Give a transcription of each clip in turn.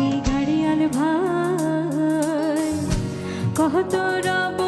কি গাড়িয়াল ভাই কত রব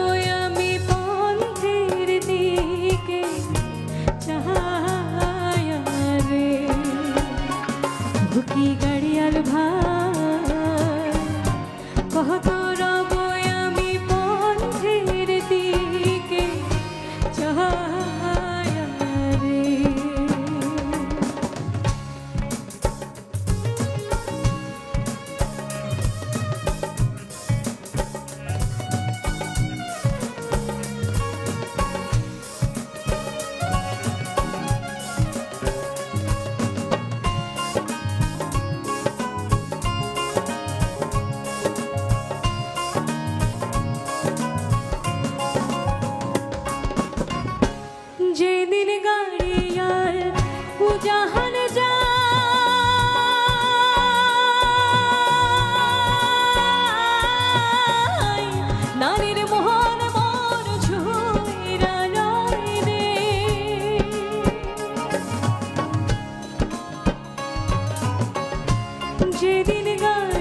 জাহান যা নারীর মোহন মন ঝুমিরা রায় যেদিন গান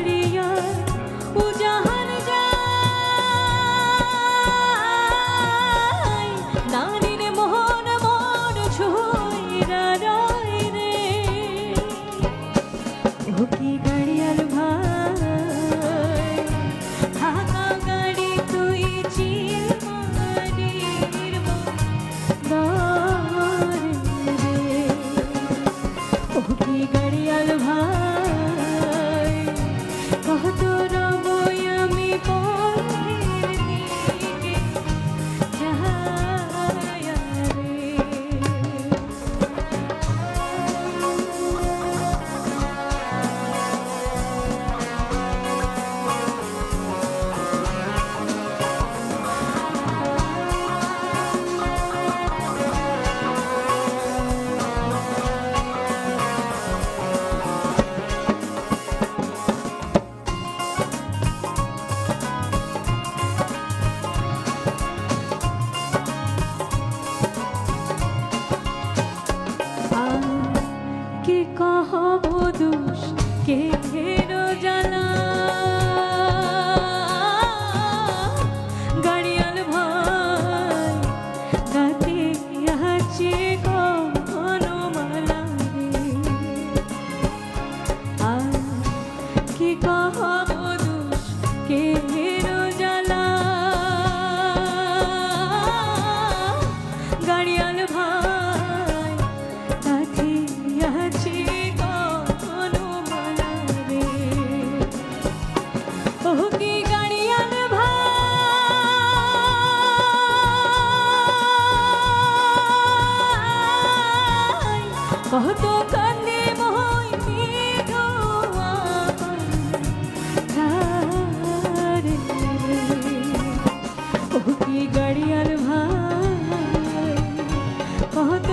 ওকি গাড়িয়াল ভাই। থাকা গাড়ি তুই চির দুষ কে কে কত কান্দে মোহিনী গাড়িয়াল ভাই কত